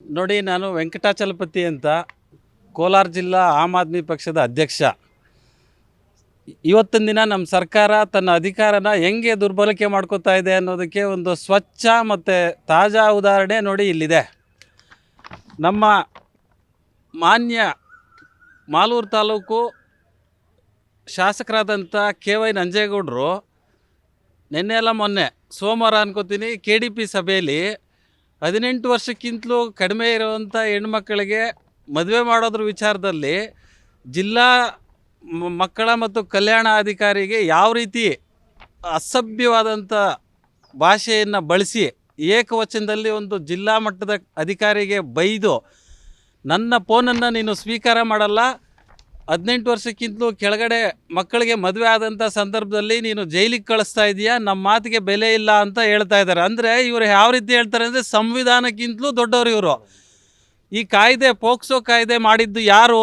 ನೋಡಿ, ನಾನು ವೆಂಕಟಾಚಲಪತಿ ಅಂತ ಕೋಲಾರ ಜಿಲ್ಲಾ ಆಮ್ ಆದ್ಮಿ ಪಕ್ಷದ ಅಧ್ಯಕ್ಷ. ಇವತ್ತಿನ ದಿನ ನಮ್ಮ ಸರ್ಕಾರ ತನ್ನ ಅಧಿಕಾರನ ಹೆಂಗೆ ದುರ್ಬಳಕೆ ಮಾಡ್ಕೋತಾ ಇದೆ ಅನ್ನೋದಕ್ಕೆ ಒಂದು ಸ್ವಚ್ಛ ಮತ್ತು ತಾಜಾ ಉದಾಹರಣೆ ನೋಡಿ ಇಲ್ಲಿದೆ. ನಮ್ಮ ಮಾನ್ಯ ಮಾಲೂರು ತಾಲೂಕು ಶಾಸಕರಾದಂಥ ಕೆ ವೈ ನಂಜೇಗೌಡರು ನಿನ್ನೆ ಎಲ್ಲ ಮೊನ್ನೆ ಸೋಮವಾರ ಅನ್ಕೋತೀನಿ, ಕೆ ಡಿ ಪಿ ಸಭೆಯಲ್ಲಿ ಹದಿನೆಂಟು ವರ್ಷಕ್ಕಿಂತಲೂ ಕಡಿಮೆ ಇರುವಂಥ ಹೆಣ್ಮಕ್ಕಳಿಗೆ ಮದುವೆ ಮಾಡೋದ್ರ ವಿಚಾರದಲ್ಲಿ ಜಿಲ್ಲಾ ಮಕ್ಕಳ ಮತ್ತು ಕಲ್ಯಾಣ ಅಧಿಕಾರಿಗೆ ಯಾವ ರೀತಿ ಅಸಭ್ಯವಾದಂಥ ಭಾಷೆಯನ್ನು ಬಳಸಿ ಏಕವಚನದಲ್ಲಿ ಒಂದು ಜಿಲ್ಲಾ ಮಟ್ಟದ ಅಧಿಕಾರಿಗೆ ಬೈದು ನನ್ನ ಫೋನನ್ನು ನೀನು ಸ್ವೀಕಾರ ಮಾಡಲ್ಲ ಹದಿನೆಂಟು ವರ್ಷಕ್ಕಿಂತಲೂ ಕೆಳಗಡೆ ಮಕ್ಕಳಿಗೆ ಮದುವೆ ಆದಂಥ ಸಂದರ್ಭದಲ್ಲಿ ನೀನು ಜೈಲಿಗೆ ಕಳಿಸ್ತಾ ಇದೆಯಾ? ನಮ್ಮ ಮಾತಿಗೆ ಬೆಲೆ ಇಲ್ಲ ಅಂತ ಹೇಳ್ತಾ ಇದ್ದಾರೆ. ಅಂದರೆ ಇವರು ಯಾವ ರೀತಿ ಹೇಳ್ತಾರೆ ಅಂದರೆ ಸಂವಿಧಾನಕ್ಕಿಂತಲೂ ದೊಡ್ಡವರು ಇವರು. ಈ ಕಾಯ್ದೆ, ಪೋಕ್ಸೋ ಕಾಯ್ದೆ ಮಾಡಿದ್ದು ಯಾರು?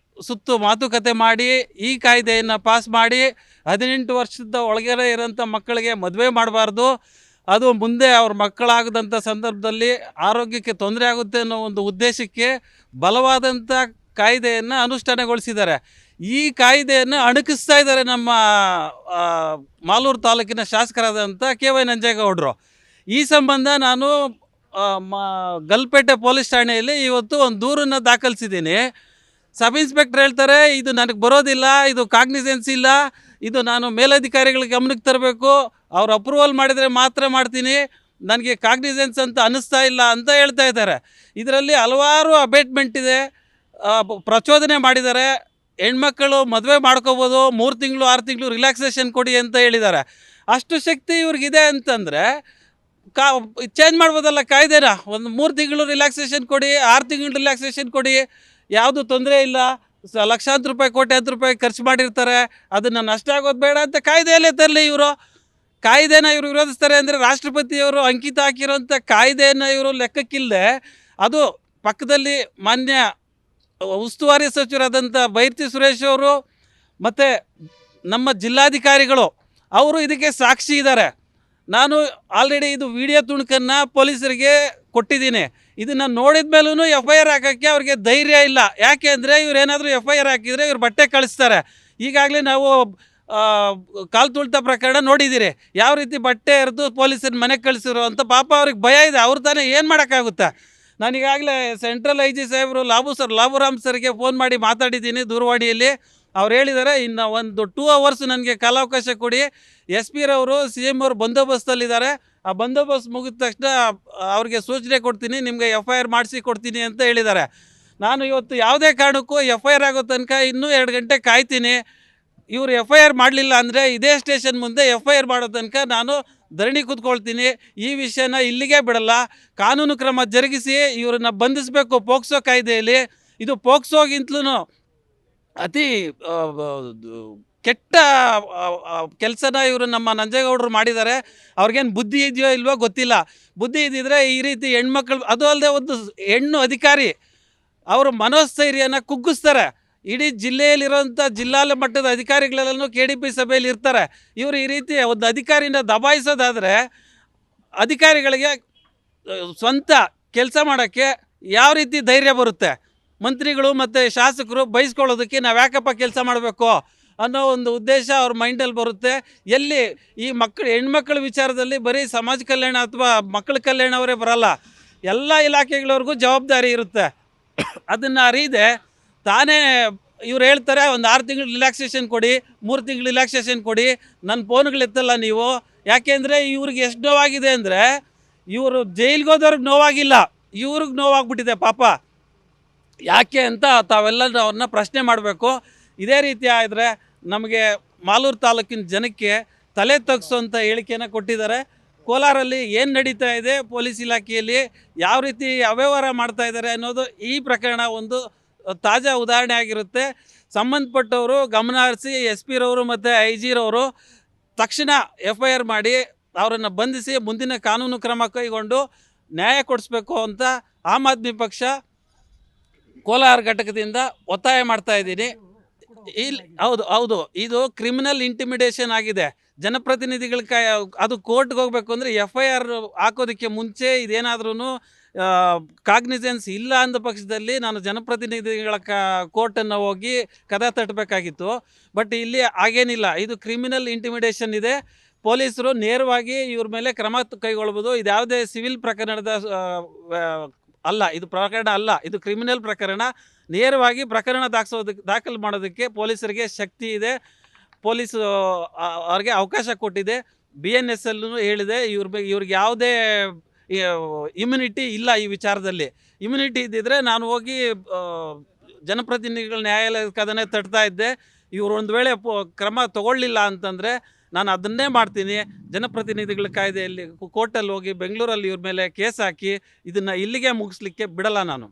ಸುತ್ತು ಮಾತುಕತೆ ಮಾಡಿ, ಈ ಕಾಯ್ದೆಯನ್ನು ಪಾಸ್ ಮಾಡಿ ಹದಿನೆಂಟು ವರ್ಷದ ಒಳಗಡೆ ಇರೋಂಥ ಮಕ್ಕಳಿಗೆ ಮದುವೆ ಮಾಡಬಾರ್ದು. ಅದು ಮುಂದೆ ಅವ್ರ ಮಕ್ಕಳಾಗದಂಥ ಸಂದರ್ಭದಲ್ಲಿ ಆರೋಗ್ಯಕ್ಕೆ ತೊಂದರೆ ಆಗುತ್ತೆ ಅನ್ನೋ ಒಂದು ಉದ್ದೇಶಕ್ಕೆ ಬಲವಾದಂಥ ಕಾಯ್ದೆಯನ್ನು ಅನುಷ್ಠಾನಗೊಳಿಸಿದ್ದಾರೆ. ಈ ಕಾಯ್ದೆಯನ್ನು ಅಣಕಿಸ್ತಾ ಇದ್ದಾರೆ ನಮ್ಮ ಮಾಲೂರು ತಾಲೂಕಿನ ಶಾಸಕರಾದಂಥ ಕೆ ವೈ ನಂಜೇಗೌಡರು. ಈ ಸಂಬಂಧ ನಾನು ಮ, ಗಲ್ಪೇಟೆ ಪೊಲೀಸ್ ಠಾಣೆಯಲ್ಲಿ ಇವತ್ತು ಒಂದು ದೂರನ್ನು ದಾಖಲಿಸಿದ್ದೀನಿ. ಸಬ್ ಇನ್ಸ್ಪೆಕ್ಟರ್ ಹೇಳ್ತಾರೆ, ಇದು ನನಗೆ ಬರೋದಿಲ್ಲ, ಇದು ಕಾಗ್ನಿಸೆನ್ಸ್ ಇಲ್ಲ, ಇದು ನಾನು ಮೇಲಧಿಕಾರಿಗಳ ಗಮನಕ್ಕೆ ತರಬೇಕು, ಅವ್ರು ಅಪ್ರೂವಲ್ ಮಾಡಿದರೆ ಮಾತ್ರ ಮಾಡ್ತೀನಿ, ನನಗೆ ಕಾಗ್ನಿಸೆನ್ಸ್ ಅಂತ ಅನ್ನಿಸ್ತಾ ಇಲ್ಲ ಅಂತ ಹೇಳ್ತಾ ಇದ್ದಾರೆ. ಇದರಲ್ಲಿ ಹಲವಾರು ಅಬೇಟ್ಮೆಂಟ್ ಇದೆ ಪ್ರಚೋದನೆ ಮಾಡಿದ್ದಾರೆ ಹೆಣ್ಮಕ್ಕಳು ಮದುವೆ ಮಾಡ್ಕೋಬೋದು, ಮೂರು ತಿಂಗಳು, ಆರು ತಿಂಗಳು ರಿಲ್ಯಾಕ್ಸೇಷನ್ ಕೊಡಿ ಅಂತ ಹೇಳಿದ್ದಾರೆ. ಅಷ್ಟು ಶಕ್ತಿ ಇವ್ರಿಗಿದೆ ಅಂತಂದರೆ, ಕಾ ಚೇಂಜ್ ಮಾಡ್ಬೋದಲ್ಲ ಕಾಯ್ದೆನ, ಒಂದು ಮೂರು ತಿಂಗಳು ರಿಲ್ಯಾಕ್ಸೇಷನ್ ಕೊಡಿ, ಆರು ತಿಂಗಳು ರಿಲ್ಯಾಕ್ಸೇಷನ್ ಕೊಡಿ ಯಾವುದು ತೊಂದರೆ ಇಲ್ಲ. ಲಕ್ಷಾಂತರ ರೂಪಾಯಿ, ಕೋಟ್ಯಾಂತರ ರೂಪಾಯಿ ಖರ್ಚು ಮಾಡಿರ್ತಾರೆ. ಅದನ್ನು ನಷ್ಟ ಆಗೋದು ಬೇಡ ಅಂತ ಕಾಯ್ದೆಯಲ್ಲೇ ತರಲಿ ಇವರು. ಕಾಯ್ದೆನ ಇವರು ವಿರೋಧಿಸ್ತಾರೆ ಅಂದರೆ ರಾಷ್ಟ್ರಪತಿಯವರು ಅಂಕಿತ ಹಾಕಿರೋಂಥ ಕಾಯ್ದೆಯನ್ನು ಇವರು ಲೆಕ್ಕಕ್ಕಿಲ್ಲದೆ ಅದು ಪಕ್ಕದಲ್ಲಿ ಮಾನ್ಯ ಉಸ್ತುವಾರಿ ಸಚಿವರಾದಂಥ ಬೈರ್ತಿ ಸುರೇಶ್ ಅವರು ಮತ್ತು ನಮ್ಮ ಜಿಲ್ಲಾಧಿಕಾರಿಗಳು, ಅವರು ಇದಕ್ಕೆ ಸಾಕ್ಷಿ ಇದ್ದಾರೆ. ನಾನು ಆಲ್ರೆಡಿ ಇದು ವಿಡಿಯೋ ತುಣುಕನ್ನು ಪೊಲೀಸರಿಗೆ ಕೊಟ್ಟಿದ್ದೀನಿ. ಇದನ್ನು ನೋಡಿದ ಮೇಲೂ ಎಫ್ ಐ ಆರ್ ಹಾಕೋಕ್ಕೆ ಅವ್ರಿಗೆ ಧೈರ್ಯ ಇಲ್ಲ. ಯಾಕೆ ಅಂದರೆ ಇವರೇನಾದರೂ ಎಫ್ ಐ ಆರ್ ಹಾಕಿದರೆ ಇವ್ರು ಬಟ್ಟೆ ಕಳಿಸ್ತಾರೆ. ಈಗಾಗಲೇ ನಾವು ಕಾಲು ತುಳಿತ ಪ್ರಕರಣ ನೋಡಿದ್ದೀರಿ. ಯಾವ ರೀತಿ ಬಟ್ಟೆ ಇರೋದು ಪೊಲೀಸರ ಮನೆಗೆ ಕಳಿಸಿರೋ ಅಂತ ಪಾಪ ಅವ್ರಿಗೆ ಭಯ ಇದೆ. ಅವ್ರು ತಾನೇ ಏನು ಮಾಡೋಕ್ಕಾಗುತ್ತೆ? ನಾನು ಈಗಾಗಲೇ ಸೆಂಟ್ರಲ್ ಐ ಜಿ ಸಾಹೇಬರು ಲಾಬು ಸರ್, ಲಾಬುರಾಮ್ ಸರ್ಗೆ ಫೋನ್ ಮಾಡಿ ಮಾತಾಡಿದ್ದೀನಿ ದೂರವಾಣಿಯಲ್ಲಿ. ಅವ್ರು ಹೇಳಿದ್ದಾರೆ ಇನ್ನು ಒಂದು ಟೂ ಅವರ್ಸ್ ನನಗೆ ಕಾಲಾವಕಾಶ ಕೊಡಿ. ಎಸ್ ಪಿ ರವರು ಸಿ ಎಂ ಅವರು ಬಂದೋಬಸ್ತಲ್ಲಿದ್ದಾರೆ ಆ ಬಂದೋಬಸ್ತ್ ಮುಗಿದ ತಕ್ಷಣ ಅವ್ರಿಗೆ ಸೂಚನೆ ಕೊಡ್ತೀನಿ, ನಿಮಗೆ ಎಫ್ ಐ ಆರ್ ಮಾಡಿಸಿ ಕೊಡ್ತೀನಿ ಅಂತ ಹೇಳಿದ್ದಾರೆ ನಾನು ಇವತ್ತು ಯಾವುದೇ ಕಾರಣಕ್ಕೂ ಎಫ್ ಐ ಆರ್ ಆಗೋ ತನಕ ಇನ್ನೂ ಎರಡು ಗಂಟೆ ಕಾಯ್ತೀನಿ. ಇವರು ಎಫ್ ಐ ಆರ್ ಮಾಡಲಿಲ್ಲ ಅಂದರೆ ಇದೇ ಸ್ಟೇಷನ್ ಮುಂದೆ ಎಫ್ ಐ ಆರ್ ಮಾಡೋ ತನಕ ನಾನು ಧರಣಿ ಕೂತ್ಕೊಳ್ತೀನಿ. ಈ ವಿಷಯನ ಇಲ್ಲಿಗೆ ಬಿಡಲ್ಲ. ಕಾನೂನು ಕ್ರಮ ಜರುಗಿಸಿ ಇವರನ್ನ ಬಂಧಿಸಬೇಕು ಪೋಕ್ಸೋ ಕಾಯ್ದೆಯಲ್ಲಿ. ಇದು ಪೋಕ್ಸೋಗಿಂತಲೂ ಅತಿ ಕೆಟ್ಟ ಕೆಲಸನ ಇವರು ನಮ್ಮ ನಂಜೇಗೌಡರು ಮಾಡಿದ್ದಾರೆ. ಅವ್ರಿಗೇನು ಬುದ್ಧಿ ಇದೆಯೋ ಇಲ್ವೋ ಗೊತ್ತಿಲ್ಲ. ಬುದ್ಧಿ ಇದ್ದಿದ್ರೆ ಈ ರೀತಿ ಹೆಣ್ಮಕ್ಳು, ಅದು ಅಲ್ಲದೆ ಒಂದು ಹೆಣ್ಣು ಅಧಿಕಾರಿ, ಅವರ ಮನೋಸ್ಥೈರ್ಯನ ಕುಗ್ಗಿಸ್ತಾರೆ. ಇಡೀ ಜಿಲ್ಲೆಯಲ್ಲಿರೋಂಥ ಜಿಲ್ಲಾ ಮಟ್ಟದ ಅಧಿಕಾರಿಗಳೆಲ್ಲನೂ ಕೆ ಡಿ ಪಿ ಸಭೆಯಲ್ಲಿ ಇರ್ತಾರೆ. ಇವರು ಈ ರೀತಿ ಒಂದು ಅಧಿಕಾರಿನ ದಬಾಯಿಸೋದಾದರೆ, ಅಧಿಕಾರಿಗಳಿಗೆ ಸ್ವಂತ ಕೆಲಸ ಮಾಡೋಕ್ಕೆ ಯಾವ ರೀತಿ ಧೈರ್ಯ ಬರುತ್ತೆ? ಮಂತ್ರಿಗಳು ಮತ್ತು ಶಾಸಕರು ಬಯಸ್ಕೊಳ್ಳೋದಕ್ಕೆ ನಾವು ಯಾಕಪ್ಪ ಕೆಲಸ ಮಾಡಬೇಕು ಅನ್ನೋ ಒಂದು ಉದ್ದೇಶ ಅವ್ರ ಮೈಂಡಲ್ಲಿ ಬರುತ್ತೆ. ಎಲ್ಲಿ ಈ ಮಕ್ಕಳು ಹೆಣ್ಮಕ್ಳ ವಿಚಾರದಲ್ಲಿ ಬರೀ ಸಮಾಜ ಕಲ್ಯಾಣ ಅಥವಾ ಮಕ್ಕಳ ಕಲ್ಯಾಣವರೇ ಬರಲ್ಲ. ಎಲ್ಲ ಇಲಾಖೆಗಳವ್ರಿಗೂ ಜವಾಬ್ದಾರಿ ಇರುತ್ತೆ. ಅದನ್ನು ಅರಿದೆ. ತಾನೇ ಇವ್ರು ಹೇಳ್ತಾರೆ ಒಂದು ಆರು ತಿಂಗಳು ರಿಲ್ಯಾಕ್ಸೇಷನ್ ಕೊಡಿ, ಮೂರು ತಿಂಗಳು ರಿಲ್ಯಾಕ್ಸೇಷನ್ ಕೊಡಿ ನನ್ನ ಫೋನ್ಗಳು ಎತ್ತಲ್ಲ ನೀವು. ಯಾಕೆಂದರೆ ಇವ್ರಿಗೆ ಎಷ್ಟು ನೋವಾಗಿದೆ ಅಂದರೆ ಇವರು ಜೈಲಿಗೆ ಹೋದವ್ರಿಗೆ ನೋವಾಗಿಲ್ಲ. ಇವ್ರಿಗೆ ನೋವಾಗ್ಬಿಟ್ಟಿದೆ ಪಾಪ. ಯಾಕೆ ಅಂತ ತಾವೆಲ್ಲ ಅವ್ರನ್ನ ಪ್ರಶ್ನೆ ಮಾಡಬೇಕು. ಇದೇ ರೀತಿ ಆದರೆ ನಮಗೆ ಮಾಲೂರು ತಾಲೂಕಿನ ಜನಕ್ಕೆ ತಲೆ ತಗ್ಸೋಂಥ ಹೇಳಿಕೆಯನ್ನು ಕೊಟ್ಟಿದ್ದಾರೆ. ಕೋಲಾರಲ್ಲಿ ಏನು ನಡೀತಾ ಇದೆ, ಪೊಲೀಸ್ ಇಲಾಖೆಯಲ್ಲಿ ಯಾವ ರೀತಿ ಅವ್ಯವಹಾರ ಮಾಡ್ತಾ ಇದ್ದಾರೆ ಅನ್ನೋದು ಈ ಪ್ರಕರಣ ಒಂದು ತಾಜಾ ಉದಾಹರಣೆ ಆಗಿರುತ್ತೆ. ಸಂಬಂಧಪಟ್ಟವರು ಗಮನ ಹರಿಸಿ ಎಸ್ ಪಿರವರು ಮತ್ತು ಐ ಜಿರವರು ತಕ್ಷಣ ಎಫ್ ಐ ಆರ್ ಮಾಡಿ ಅವರನ್ನು ಬಂಧಿಸಿ ಮುಂದಿನ ಕಾನೂನು ಕ್ರಮ ಕೈಗೊಂಡು ನ್ಯಾಯ ಕೊಡಿಸ್ಬೇಕು ಅಂತ ಆಮ್ ಆದ್ಮಿ ಪಕ್ಷ ಕೋಲಾರ ಘಟಕದಿಂದ ಒತ್ತಾಯ ಮಾಡ್ತಾ ಇದ್ದೀನಿ. ಇಲ್ಲಿ ಹೌದು ಹೌದು. ಇದು ಕ್ರಿಮಿನಲ್ ಇಂಟಿಮಿಡೇಷನ್ ಆಗಿದೆ. ಜನಪ್ರತಿನಿಧಿಗಳ ಕೈ, ಅದು ಕೋರ್ಟ್ಗೆ ಹೋಗಬೇಕು ಅಂದರೆ ಎಫ್ ಐ ಆರ್ ಹಾಕೋದಕ್ಕೆ ಮುಂಚೆ ಇದೇನಾದ್ರೂ ಕಾಗ್ನಿಜೆನ್ಸ್ ಇಲ್ಲ ಅಂದ ಪಕ್ಷದಲ್ಲಿ ನಾನು ಜನಪ್ರತಿನಿಧಿಗಳ ಕ ಕೋರ್ಟನ್ನು ಹೋಗಿ ಕದ ತಟ್ಟಬೇಕಾಗಿತ್ತು ಬಟ್ ಇಲ್ಲಿ ಹಾಗೇನಿಲ್ಲ. ಇದು ಕ್ರಿಮಿನಲ್ ಇಂಟಿಮಿಡೇಷನ್ ಇದೆ. ಪೊಲೀಸರು ನೇರವಾಗಿ ಇವ್ರ ಮೇಲೆ ಕ್ರಮ ಕೈಗೊಳ್ಬೋದು. ಇದು ಯಾವುದೇ ಸಿವಿಲ್ ಪ್ರಕರಣದ ಅಲ್ಲ, ಇದು ಪ್ರಕರಣ ಅಲ್ಲ, ಇದು ಕ್ರಿಮಿನಲ್ ಪ್ರಕರಣ. ನೇರವಾಗಿ ಪ್ರಕರಣ ದಾಖಸೋದಕ್ಕೆ ದಾಖಲು ಮಾಡೋದಕ್ಕೆ ಪೊಲೀಸರಿಗೆ ಶಕ್ತಿ ಇದೆ. ಪೊಲೀಸ್ ಅವ್ರಿಗೆ ಅವಕಾಶ ಕೊಟ್ಟಿದೆ. ಬಿ ಎನ್ ಎಸ್ ಎಲ್ಲೂ ಹೇಳಿದೆ, ಇವ್ರ ಬಗ್ಗೆ ಇವ್ರಿಗೆ ಯಾವುದೇ ಇಮ್ಯುನಿಟಿ ಇಲ್ಲ ಈ ವಿಚಾರದಲ್ಲಿ. ಇಮ್ಯುನಿಟಿ ಇದ್ದಿದ್ರೆ ನಾನು ಹೋಗಿ ಜನಪ್ರತಿನಿಧಿಗಳ ನ್ಯಾಯಾಲಯದ ಕದನೆ ತಟ್ತಾ ಇದ್ದೆ. ಇವರು ಒಂದು ವೇಳೆ ಕ್ರಮ ತಗೊಳ್ಳಿಲ್ಲ ಅಂತಂದರೆ ನಾನು ಅದನ್ನೇ ಮಾಡ್ತೀನಿ. ಜನಪ್ರತಿನಿಧಿಗಳ ಕಾಯ್ದೆಯಲ್ಲಿ ಕೋರ್ಟಲ್ಲಿ ಹೋಗಿ ಬೆಂಗಳೂರಲ್ಲಿ ಇವ್ರ ಮೇಲೆ ಕೇಸ್ ಹಾಕಿ ಇದನ್ನು ಇಲ್ಲಿಗೆ ಮುಗಿಸ್ಲಿಕ್ಕೆ ಬಿಡಲ್ಲ ನಾನು.